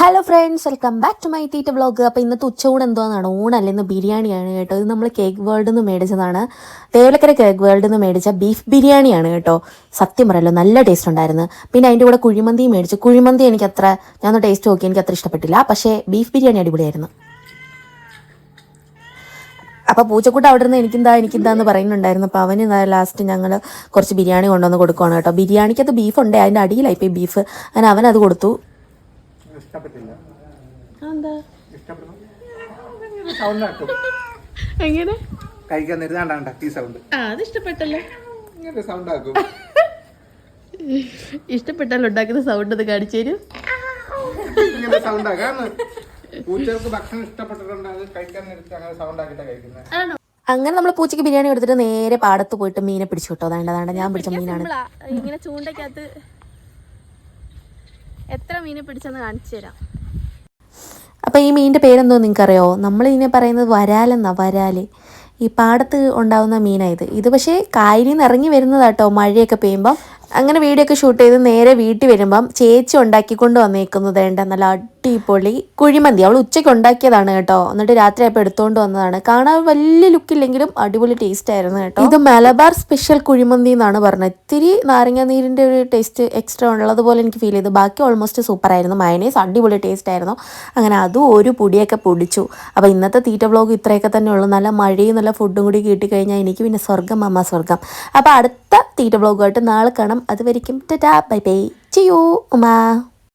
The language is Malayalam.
Hello friends welcome back to my theta vlog അപ്പോൾ ഇന്നത്തെ ഉച്ചകൂടെ എന്തോന്നാണ്? ഊണല്ല ഇന്ന് ബിരിയാണിയാണ് കേട്ടോ. ഇത് നമ്മൾ കേക്ക് വേൾഡിൽ നിന്ന് മേടിച്ചതാണ്. തേവലക്കര കേക്ക് വേൾഡിൽ നിന്ന് മേടിച്ച ബീഫ് ബിരിയാണിയാണ് കേട്ടോ. സത്യം പറയല്ലോ നല്ല ടേസ്റ്റ് ഉണ്ടായിരുന്നു. പിന്നെ അതിന്റെ കൂടെ കുഴിമന്തി മേടിച്ചു. കുഴിമന്തി എനിക്ക് അത്ര ഞാൻ ടേസ്റ്റ് നോക്കി എനിക്ക് അത്ര ഇഷ്ടപ്പെട്ടില്ല. പക്ഷേ ബീഫ് ബിരിയാണി അടിപൊളിയായിരുന്നു. അപ്പോൾ പൂച്ചക്കൂട്ട് അവിടെ നിന്ന് എനിക്കെന്താ എനിക്കെന്താന്ന് പറയുന്നുണ്ടായിരുന്നു. അപ്പോൾ അവന് ലാസ്റ്റ് ഞങ്ങൾ കുറച്ച് ബിരിയാണി കൊണ്ടുവന്ന് കൊടുക്കുവാണ് കേട്ടോ. ബിരിയാണിക്കകത്ത് ബീഫ് ഉണ്ട്. അതിന്റെ അടിയിലായി ഇപ്പോൾ ബീഫ് അങ്ങനെ അവനത് കൊടുത്തു. ഇഷ്ടപ്പെട്ടില്ല. എന്താ ഇഷ്ടപ്പെടുന്നു. സൗണ്ട് ആക്കും. എങ്ങനെ? കഴിക്കാൻ നേരത്താണ്ടാണ്ട ഈ സൗണ്ട് ആ അത് ഇഷ്ടപ്പെട്ടല്ലോ. ഇങ്ങനെ സൗണ്ട് ആക്കും. ഇഷ്ടപ്പെട്ടാൽ ഉണ്ടാക്കുന്ന സൗണ്ട് അത് കാണിച്ചു തരും. ഇങ്ങനെ സൗണ്ട് പൂച്ചകൾക്ക് ഭക്ഷണം ഇഷ്ടപ്പെട്ടിട്ടുണ്ട് അത് കഴിക്കാൻ നേരത്ത് അങ്ങനെ സൗണ്ട് ആക്കിയിട്ടാ കഴിക്കുന്നത്. അങ്ങനെ നമ്മൾ പൂച്ചയ്ക്ക് ബിരിയാണി കൊടുത്തിട്ട് നേരെ പാടത്ത് പോയിട്ട് മീനെ പിടിച്ചു കിട്ടോ അതാണ്ട് അതാണ്ട് ഞാൻ പിടിച്ച മീനാണ്. ഇങ്ങനെ ചൂണ്ടക്കകത്ത് എത്ര മീനെ പിടിച്ചെന്ന് കാണിച്ചു തരാം. അപ്പോൾ ഈ മീനിന്റെ പേരെന്തോ നിങ്ങൾക്കറിയോ? നമ്മളിതിനെ പറയുന്നത് വരാലെന്നാ വരാൽ. ഈ പാടത്ത് ഉണ്ടാവുന്ന മീനാണ് ഇത്. ഇത് പക്ഷേ കായലിൽ നിന്ന് ഇറങ്ങി വരുന്നതാട്ടോ മഴയൊക്കെ പെയ്യുമ്പം. അങ്ങനെ വീഡിയോ ഒക്കെ ഷൂട്ട് ചെയ്ത് നേരെ വീട്ടിൽ വരുമ്പം ചേച്ചി ഉണ്ടാക്കിക്കൊണ്ട് വന്നേക്കുന്നത് വേണ്ട നല്ല അടിപൊളി കുഴിമന്തി. അവൾ ഉച്ചയ്ക്ക് ഉണ്ടാക്കിയതാണ് കേട്ടോ. എന്നിട്ട് രാത്രി ആയപ്പോൾ എടുത്തുകൊണ്ട് വന്നതാണ്. കാണാൻ വലിയ ലുക്കില്ലെങ്കിലും അടിപൊളി ടേസ്റ്റ് ആയിരുന്നു കേട്ടോ. ഇത് മലബാർ സ്പെഷ്യൽ കുഴിമന്തി എന്നാണ് പറഞ്ഞത്. ഇത്തിരി നാരങ്ങ നീരിന്റെ ഒരു ടേസ്റ്റ് എക്സ്ട്രാ ഉള്ളതുപോലെ എനിക്ക് ഫീൽ ചെയ്തു. ബാക്കി ഓൾമോസ്റ്റ് സൂപ്പർ ആയിരുന്നു. മയനേസ് അടിപൊളി ടേസ്റ്റ് ആയിരുന്നു. അങ്ങനെ അതും ഒരു പൊടിയൊക്കെ പൊടിച്ചു. അപ്പോൾ ഇന്നത്തെ തീറ്റ ബ്ലോഗ് ഇത്രയൊക്കെ തന്നെ ഉള്ളൂ. നല്ല മഴയും നല്ല ഫുഡും കൂടി കിട്ടിക്കഴിഞ്ഞാൽ എനിക്ക് പിന്നെ സ്വർഗം അമ്മ സ്വർഗം അപ്പോൾ അടുത്ത തീറ്റ വ്ളോഗുമായിട്ട് നാളെ കാണാം. അതുവരിക്കും ടാ ബൈ ബൈ. ചെയ്യൂ ഉമാ